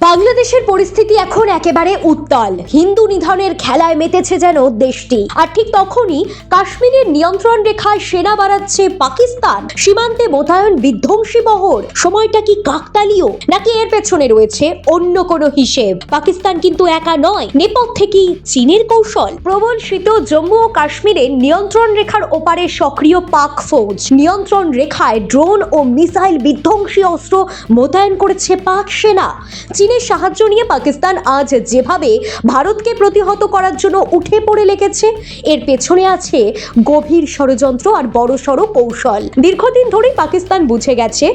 বাংলাদেশের পরিস্থিতি এখন একেবারে উত্তাল। হিন্দু নিধনের খেলায় মেতেছে যেন দেশটি। আর ঠিক তখনই কাশ্মীরের নিয়ন্ত্রণ রেখায় সেনা বাড়াচ্ছে পাকিস্তান। সীমান্তে মোতায়েন বিধ্বংসী বহর সময়টা কি কাকতালীয়? নাকি এর পেছনে রয়েছে অন্য কোনো হিসেব? পাকিস্তান কিন্তু একা নয়। নেপথ্যে কি চীনের কৌশল। প্রবল শীত জম্মু ও কাশ্মীরে নিয়ন্ত্রণ রেখার ওপারে সক্রিয় পাক ফৌজ। নিয়ন্ত্রণ রেখায় ড্রোন ও মিসাইল বিধ্বংসী অস্ত্র মোতায়েন করেছে পাক সেনা। চীনের সাহায্য নিয়ে পাকিস্তান আজ যেভাবে ভারতকে প্রতিহত করার জন্য উঠে পড়ে লেগেছে, এর পেছনে আছে গভীর ষড়যন্ত্র আর বড়সড় কৌশল। দীর্ঘদিন ধরেই পাকিস্তান বুঝে গেছে,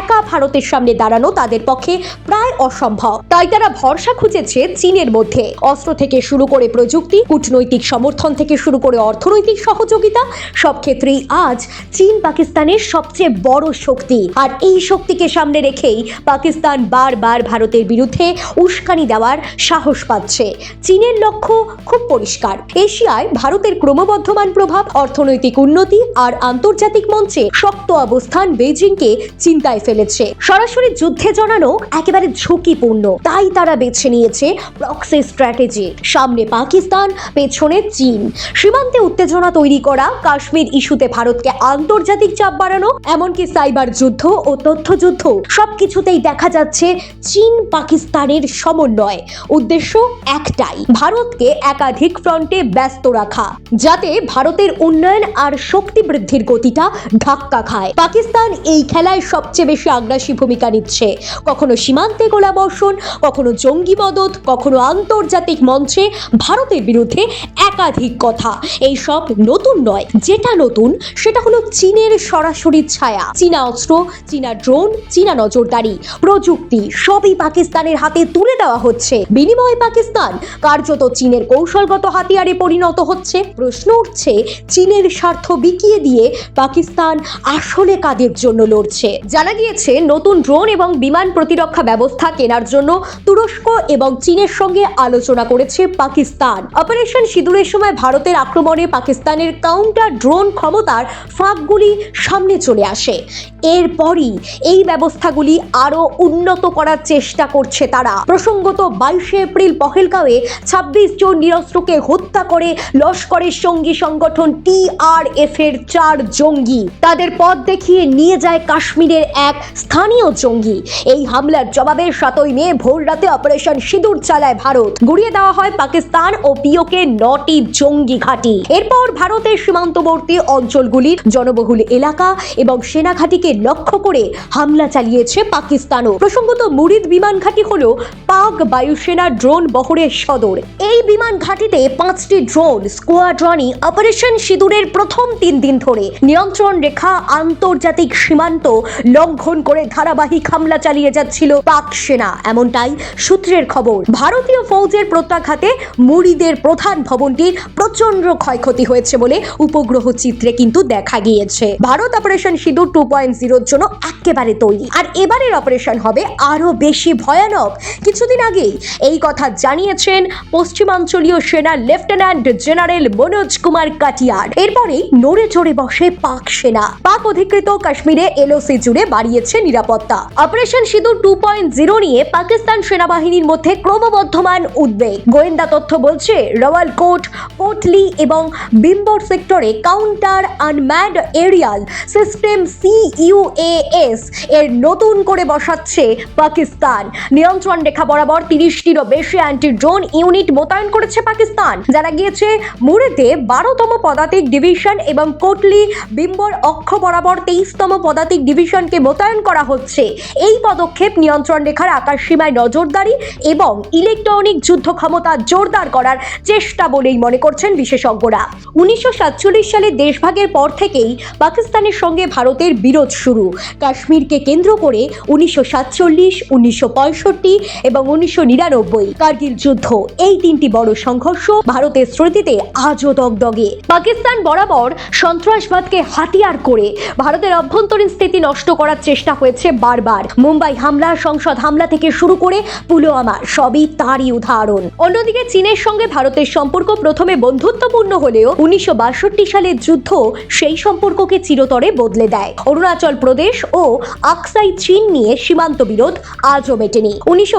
একা ভারতের সামনে দাঁড়ানো তাদের পক্ষে প্রায় অসম্ভব। তাই তারা ভরসা খুঁজেছে চীনের মধ্যে। অস্ত্র থেকে শুরু করে প্রযুক্তি, কূটনৈতিক সমর্থন থেকে শুরু করে অর্থনৈতিক সহযোগিতা, সব ক্ষেত্রেই আজ চীন পাকিস্তানের সবচেয়ে বড় শক্তি। আর এই শক্তিকে সামনে রেখেই পাকিস্তান বারবার ভারতের বিরুদ্ধে উস্কানি দেওয়ার সাহস পাচ্ছে। চীনের লক্ষ্য খুব পরিষ্কার। এশিয়ায় ভারতের ক্রমবর্ধমান প্রভাব, অর্থনৈতিক উন্নতি আর আন্তর্জাতিক মঞ্চে শক্ত অবস্থান বেজিংকে চিন্তায় ফেলেছে। সরাসরি যুদ্ধে জড়ানো একেবারে ঝুঁকিপূর্ণ। তাই তারা বেছে নিয়েছে প্রক্সি স্ট্র্যাটেজি সামনে পাকিস্তান, পেছনে চীন। সীমান্তে উত্তেজনা তৈরি করা, কাশ্মীর ইস্যুতে ভারতকে আন্তর্জাতিক চাপ বাড়ানো, এমনকি সাইবার যুদ্ধ ও তথ্য যুদ্ধ সবকিছুতেই দেখা যাচ্ছে চীন পাকিস্তানের সমন্বয়। উদ্দেশ্য একটাই, ভারতকে একাধিক ফ্রন্টে ব্যস্ত রাখা, যাতে ভারতের উন্নয়ন আর শক্তি বৃদ্ধির গতিটা ধাক্কা খায়। পাকিস্তান এই খেলায় সবচেয়ে বেশি আগ্রাসী ভূমিকা নিচ্ছে। কখনো সীমান্তে গোলাবর্ষণ, কখনো জঙ্গি মদত, কখনো আন্তর্জাতিক মঞ্চে ভারতের বিরুদ্ধে একাধিক কথা। এই সব নতুন নয়, যেটা নতুন সেটা হলো চীনের সরাসরি ছায়া। চীনা অস্ত্র, চীনা ড্রোন, চীনা নজরদারি, প্রযুক্তি, সবই পাকিস্তানের হাতে তুলে দেওয়া হচ্ছে। বিনিময়ে পাকিস্তান কার্যত চীনের কৌশলগত হাতিয়ারে পরিণত হচ্ছে। প্রশ্ন উঠছে, চীনের স্বার্থ বিকিয়ে দিয়ে পাকিস্তান আসলে কাদের জন্য লড়ছে? জানা গিয়েছে, নতুন ড্রোন এবং বিমান প্রতিরক্ষা ব্যবস্থা কেনার জন্য তুরস্ক এবং চীনের সঙ্গে আলোচনা করেছে পাকিস্তান। অপারেশন সিঁদুরের সময় ভারতের আক্রমণে পাকিস্তানের কাউন্টার ড্রোন ক্ষমতার ফাঁকগুলি সামনে চলে আসে। এরপরই এই ব্যবস্থাগুলি আরও উন্নত করার চেষ্টা করছে তারা। প্রসঙ্গত বাইশে এপ্রিল পহেলগাঁওয়ে ছাব্বিশ জন নিরস্ত্রকে হত্যা করে লস্করের সঙ্গী সংগঠন টিআরএফ এর চার জঙ্গি। তাদের পথ দেখিয়ে নিয়ে যায় কাশ্মীরের এক স্থানীয় জঙ্গি। এই হামলার জবাবে সাতই মে ভোর রাতে অপারেশন সিঁদুর চালায় ভারত। গুড়িয়ে দেওয়া হয় পাকিস্তান ও পিওকে নটি জঙ্গি ঘাঁটি। এরপর ভারতের সীমান্তবর্তী অঞ্চলগুলির জনবহুল এলাকা এবং সেনা ঘাঁটিকে লক্ষ্য করে হামলা চালিয়েছে পাকিস্তানও। প্রসঙ্গত মুরিদ বিমান ঘাঁটি হল পাক বায়ুসেনা ড্রোন বহরের সদর। এই বিমান ঘাঁটিতে পাঁচটি ড্রোন, স্কোয়াড্রনই অপারেশন সিঁদুরের প্রথম তিন দিন ধরে। নিয়ন্ত্রণ রেখা, আন্তর্জাতিক সীমান্ত লঙ্ঘন করে ধারাবাহিক হামলা চালিয়ে যাচ্ছিল পাক সেনা, এমনটাই সূত্রের খবর। ভারতীয় ফৌজের প্রত্যাঘাতে মুরিদের প্রধান ভবনটির প্রচণ্ড ক্ষয়ক্ষতি হয়েছে বলে উপগ্রহ চিত্রে কিন্তু দেখা গিয়েছে। Bharat operation Sindoor two point জিরোর জন্য একেবারে তৈরি। আর এবারের অপারেশন হবে আরও বেশি ভয়ানক। কিছুদিন আগেই এই কথা জানিয়েছেন পশ্চিমাঞ্চলীয় সেনার লেফটেন্যান্ট জেনারেল মনোজ কুমার কাটিয়ার। এরপরেই নড়ে চড়ে বসে পাক সেনা। পাক অধিকৃত কাশ্মীরে এলওসি জুড়ে বাড়িয়েছে নিরাপত্তা। Operation Sindoor two point zero নিয়ে পাকিস্তান সেনাবাহিনীর মধ্যে ক্রমবর্ধমান উদ্বেগ। গোয়েন্দা তথ্য বলছে, রওয়ালকোট, কোটলি এবং বিম্বর সেক্টরে counter unmanned aerial system CUAS এর নতুন করে বসাচ্ছে পাকিস্তান। নিয়ন্ত্রণ রেখা বরাবর তিরিশটিরও বেশি অ্যান্টি ড্রোন ইউনিট মোতায়েন করেছে পাকিস্তান। জানা গিয়েছে, মুরেতে বারোতম পদাতিক ডিভিশন এবং কোটলি বিম্বর অক্ষ বরাবর তেইশতম পদাতিক ডিভিশনকে মোতায়েন করা হচ্ছে। এই পদক্ষেপ নিয়ন্ত্রণ রেখার আকাশ সীমায় নজরদারি এবং ইলেকট্রনিক যুদ্ধ ক্ষমতা জোরদার করার চেষ্টা বলেই মনে করছেন বিশেষজ্ঞরা। উনিশশো সাতচল্লিশ সালে দেশভাগের পর থেকেই পাকিস্তানের সঙ্গে ভারতের বিরোধ শুরু। কাশ্মীরকে কেন্দ্র করে উনিশশো সাতচল্লিশ, উনিশশো পঁয়ষট্টি এবং উনিশশো নিরানব্বই। কার্গিল যুদ্ধ, এই তিনটি বড় সংঘর্ষ ভারতের স্মৃতিতে আজও দগদগে। পাকিস্তান বরাবর সন্ত্রাসবাদকে হাতিয়ার করে ভারতের অভ্যন্তরীণ স্থিতি নষ্ট করার চেষ্টা হয়েছে বারবার। মুম্বাই হামলা, সংসদ হামলা থেকে শুরু করে পুলওয়ামা, সবই তারই উদাহরণ। অন্যদিকে চীনের সঙ্গে ভারতের সম্পর্ক প্রথমে বন্ধুত্বপূর্ণ হলেও উনিশশো বাষট্টি সালের যুদ্ধ সেই সম্পর্ককে চিরতরে বদলে দেয়। অরুণাচল প্রদেশ ও আকসাই চীন নিয়ে সীমান্ত বিরোধ আজও মেটেনি। থাকেনি উনিশশো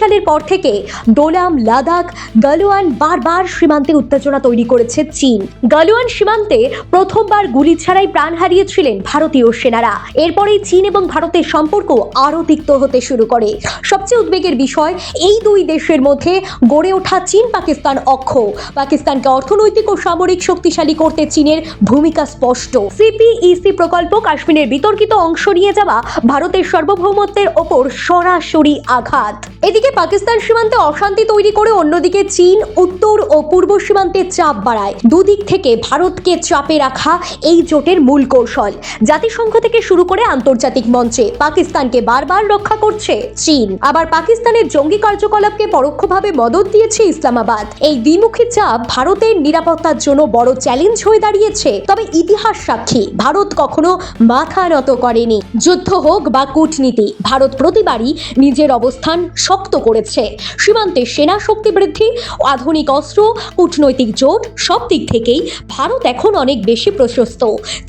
সালের পর থেকে ডোলাম, লাদাখ, গালোয়ান বারবার সীমান্তে উত্তেজনা তৈরি করেছে চীন। গালোয়ান সীমান্তে প্রথমবার গুলি ছাড়াই প্রাণ হারিয়েছিলেন ভারতীয় সেনারা। এরপরেই চীন এবং ভারতের সম্পর্ক আরও তিক্ত হতে শুরু করে। সবচেয়ে উদ্বেগের বিষয়, এই দুই দেশের মধ্যে গড়ে ওঠা চীন পাকিস্তান অক্ষ। পাকিস্তানকে অর্থনৈতিক ও সামরিক শক্তিশালী করতে চীনের ভূমিকা স্পষ্ট। সিপিইসি প্রকল্প কাশ্মীরের বিতর্কিত অংশ নিয়ে যাওয়া ভারতের সার্বভৌমত্বের ওপর সরাসরি আঘাত। এদিকে পাকিস্তান সীমান্তে অশান্তি তৈরি করে অন্যদিকে চীন, উত্তর ও পূর্ব সীমান্তে চাপ বাড়ায়। দুদিক থেকে ভারতকে চাপে রাখা এই জোটের মূল কৌশল। জাতিসংঘ থেকে শুরু করে আন্তর্জাতিক মঞ্চে পাকিস্তানকে বারবার রক্ষা করছে চীন। আবার পাকিস্তানের জঙ্গি কার্যকলাপকে পরোক্ষভাবে মদত দিয়েছে ইসলামাবাদ। এই দ্বিমুখী চাপ ভারতের নিরাপত্তার জন্য বড় চ্যালেঞ্জ হয়ে দাঁড়িয়েছে। তবে ইতিহাস সাক্ষী, ভারত কখনো মাথা নত করেনি। যুদ্ধ হোক বা কূটনীতি, ভারত প্রতিবারই নিজের অবস্থান শক্ত করেছে। সীমান্তে সেনা শক্তি বৃদ্ধি, আধুনিক অস্ত্র, কূটনৈতিক জোট, সব দিক থেকেই ভারত এখন অনেক বেশি প্রশস্ত।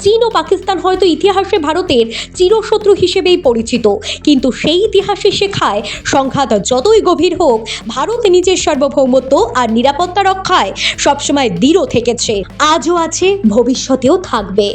চীন ও পাকিস্তান হয়তো ইতিহাসে ভারতের চিরশত্রু হিসেবেই পরিচিত, কিন্তু সেই ইতিহাসে শেখায় সংঘাত যতই গভীর হোক, ভারত নিজের সার্বভৌমত্ব আর নিরাপত্তা রক্ষায় সবসময় দৃঢ় থেকেছে। আজও আছে, ভবিষ্যতেও থাকবে।